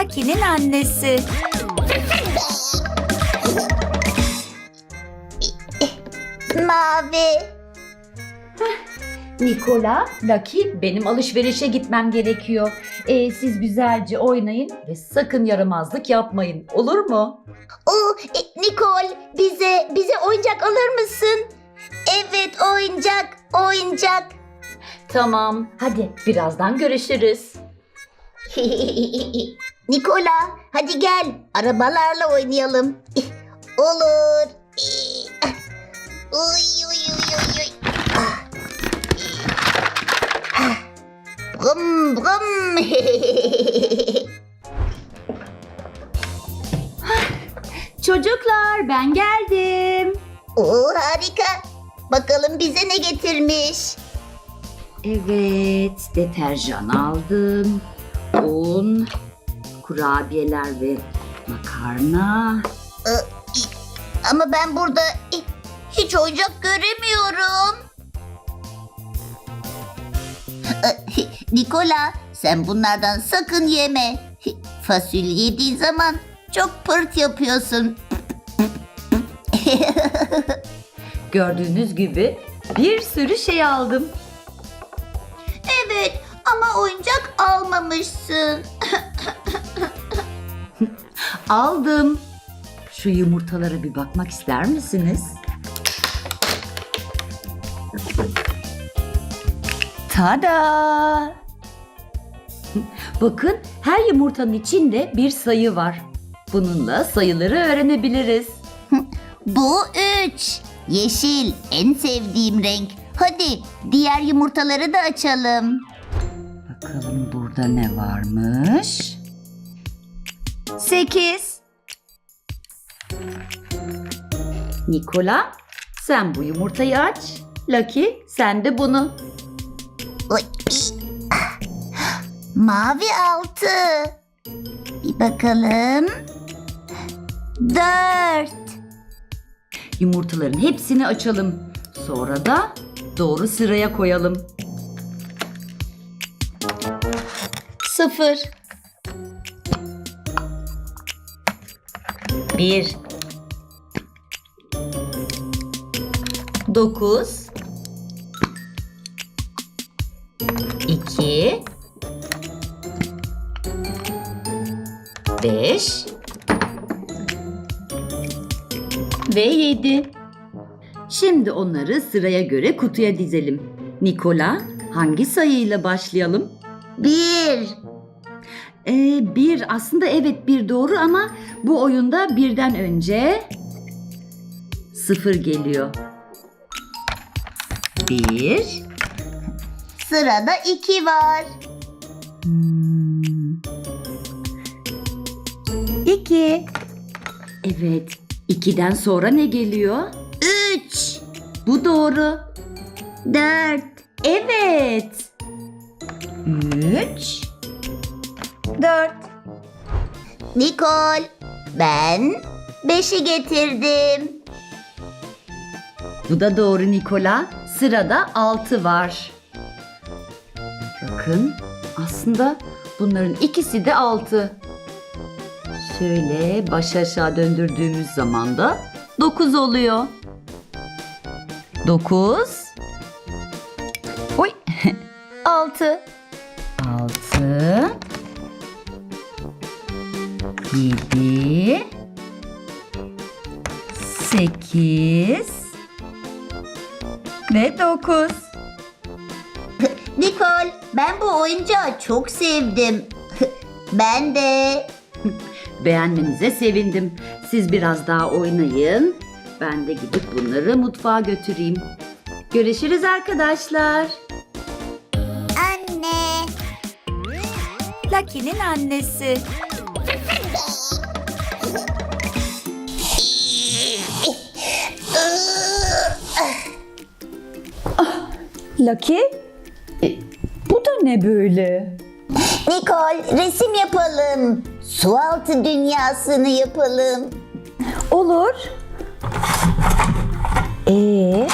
Lucky'nin annesi. Mavi. Nikola, Lucky benim alışverişe gitmem gerekiyor. Ee, siz güzelce oynayın ve sakın yaramazlık yapmayın. Olur mu? O e, Nicole bize bize oyuncak alır mısın? Evet oyuncak oyuncak. Tamam. Hadi birazdan görüşürüz. Nikola hadi gel arabalarla oynayalım. Olur. Uy uy uy uy uy. Brum brum. Çocuklar ben geldim. Oo harika. Bakalım bize ne getirmiş. Evet, deterjan aldım. Un, kurabiyeler ve makarna. Ama ben burada hiç oyuncak göremiyorum. E, Nikola sen bunlardan sakın yeme. Fasulye yediğin zaman çok pırt yapıyorsun. Gördüğünüz gibi bir sürü şey aldım. Evet ama oyuncak almamışsın. Aldım. Şu yumurtalara bir bakmak ister misiniz? Tada! Bakın her yumurtanın içinde bir sayı var. Bununla sayıları öğrenebiliriz. Bu üç. Yeşil en sevdiğim renk. Hadi diğer yumurtaları da açalım. Bakalım burada ne varmış? Sekiz. Nikola, sen bu yumurtayı aç. Lucky, sen de bunu. Oy. Mavi altı. Bir bakalım. Dört. Yumurtaların hepsini açalım. Sonra da doğru sıraya koyalım. Sıfır. Bir. Dokuz. İki. Beş. Ve yedi. Şimdi onları sıraya göre kutuya dizelim. Nikola, hangi sayıyla başlayalım? Bir. Ee, bir aslında evet bir doğru ama bu oyunda birden önce sıfır geliyor. Bir. Sırada iki var. Hmm. İki. Evet. ikiden sonra ne geliyor? Üç. Bu doğru. Dört. Evet. Üç. Dört. Nikol. Ben beşi getirdim. Bu da doğru Nikola. Sırada 6 var. Bakın aslında bunların ikisi de 6. Şöyle baş aşağı döndürdüğümüz zaman da 9 oluyor. 9 Oy 6 8 ve 9. Nikol, ben bu oyuncağı çok sevdim. ben de. Beğenmenize sevindim. Siz biraz daha oynayın. Ben de gidip bunları mutfağa götüreyim. Görüşürüz arkadaşlar. Anne. Lucky'nin annesi. Lucky? E, bu da ne böyle? Nikol, resim yapalım. Sualtı dünyasını yapalım. Olur. Ee,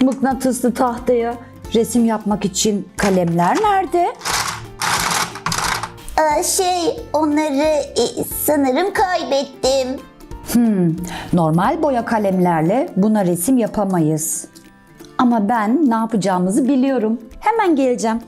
mıknatıslı tahtaya resim yapmak için kalemler nerede? Aa, şey onları e, sanırım kaybettim. Hmm, normal boya kalemlerle buna resim yapamayız. Ama ben ne yapacağımızı biliyorum. Hemen geleceğim.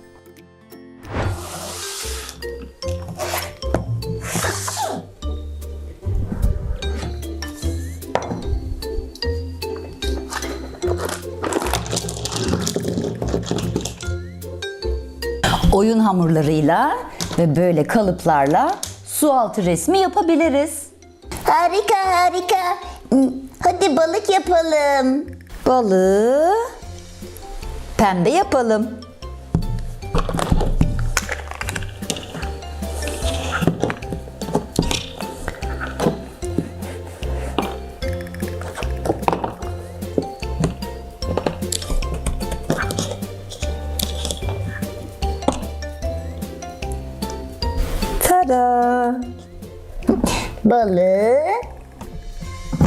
Oyun hamurlarıyla ve böyle kalıplarla su altı resmi yapabiliriz. Harika harika. Hadi balık yapalım. Balığı pembe yapalım. Tada! Balığı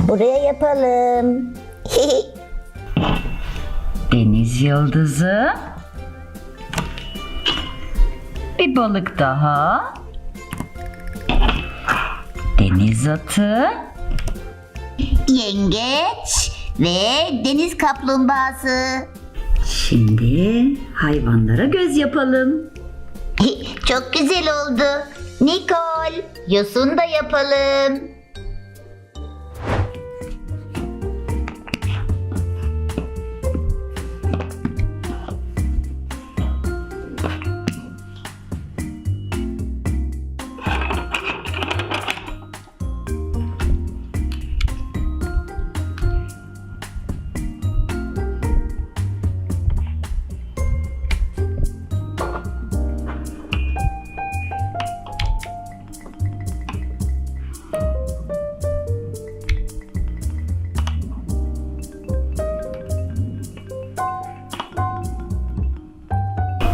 buraya yapalım. Yıldızı. Bir balık daha. Deniz atı. Yengeç ve deniz kaplumbağası. Şimdi hayvanlara göz yapalım. Çok güzel oldu. Nikol, yosun da yapalım.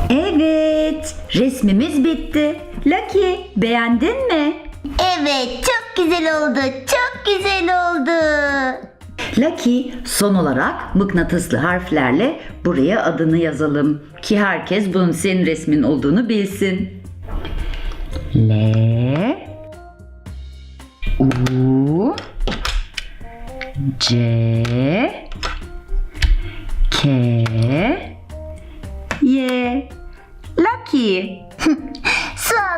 Evet, resmimiz bitti. Lucky, beğendin mi? Evet, çok güzel oldu. Çok güzel oldu. Lucky, son olarak mıknatıslı harflerle buraya adını yazalım ki herkes bunun senin resmin olduğunu bilsin. L U C K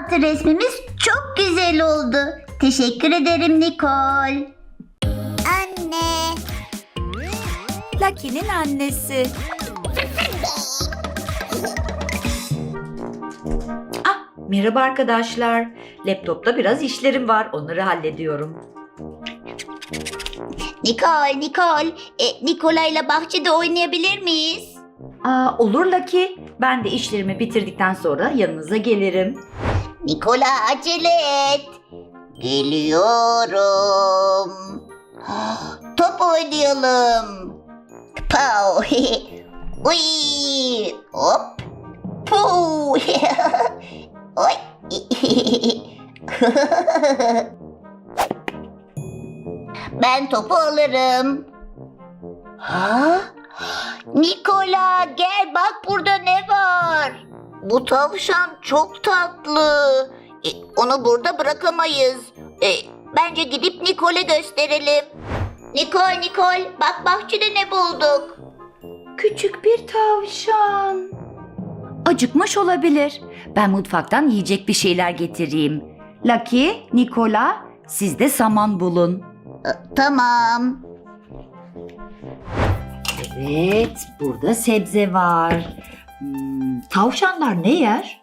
Su altı resmimiz çok güzel oldu. Teşekkür ederim Nikol. Anne. Lucky'nin annesi. Ah, merhaba arkadaşlar. Laptopta biraz işlerim var. Onları hallediyorum. Nikol, Nikol. E, Nikolay'la bahçede oynayabilir miyiz? Aa, olur Lucky. Ben de işlerimi bitirdikten sonra yanınıza gelirim. Nikola acele et. Geliyorum. Top oynayalım. Pow. Uy. Hop. Puh. Oy. ben topu alırım. Ha? Nikola gel bak burada ne var? Bu tavşan çok tatlı. E, onu burada bırakamayız. E, bence gidip Nikol'e gösterelim. Nikol, Nikol, bak bahçede ne bulduk? Küçük bir tavşan. Acıkmış olabilir. Ben mutfaktan yiyecek bir şeyler getireyim. Lucky, Nikola, siz de saman bulun. E, tamam. Evet, burada sebze var. Hmm, tavşanlar ne yer?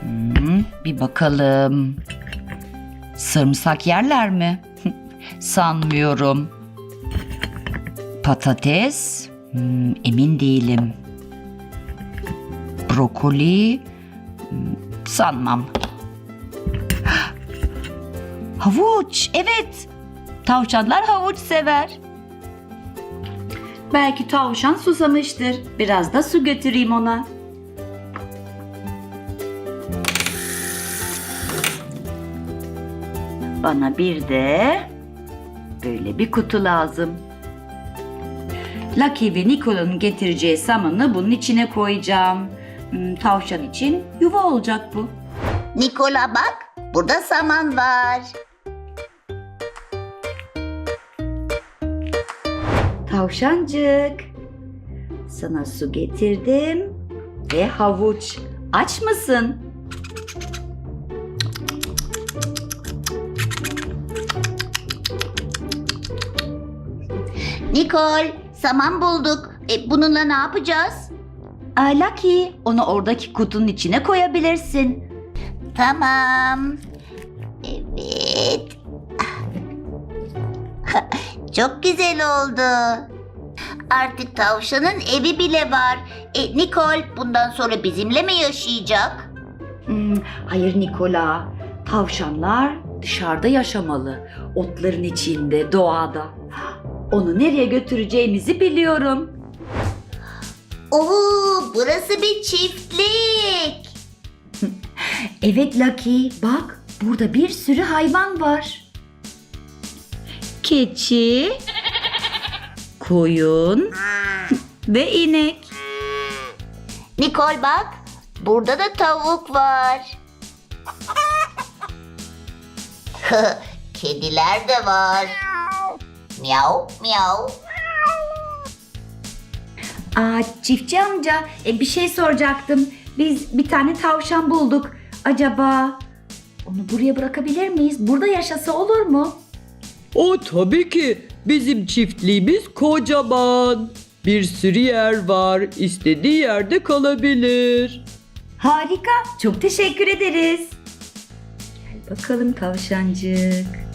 Hmm, bir bakalım. Sarımsak yerler mi? Sanmıyorum. Patates? Hmm, emin değilim. Brokoli? Hmm, sanmam. Havuç, evet. Tavşanlar havuç sever. Belki tavşan susamıştır. Biraz da su götüreyim ona. Bana bir de böyle bir kutu lazım. Lucky ve Nicole'un getireceği samanı bunun içine koyacağım. Hmm, Tavşan için yuva olacak bu. Nikola bak, burada saman var. Tavşancık. Sana su getirdim ve havuç. Aç mısın? Nikol, saman bulduk. E, bununla ne yapacağız? Lucky, onu oradaki kutunun içine koyabilirsin. Tamam. Evet. Çok güzel oldu. Artık tavşanın evi bile var. E, Nikol bundan sonra bizimle mi yaşayacak? Hmm, hayır Nikola, tavşanlar dışarıda yaşamalı. Otların içinde, doğada. Onu nereye götüreceğimizi biliyorum. Oo, burası bir çiftlik. Evet Lucky, bak burada bir sürü hayvan var. Keçi, koyun ve inek. Nikol bak, burada da tavuk var. Kediler de var. Miau, miau. Aa, çiftçi amca e, bir şey soracaktım. Biz bir tane tavşan bulduk. Acaba onu buraya bırakabilir miyiz? Burada yaşasa olur mu? O tabii ki bizim çiftliğimiz kocaman. Bir sürü yer var. İstediği yerde kalabilir. Harika. Çok teşekkür ederiz. Gel bakalım tavşancık.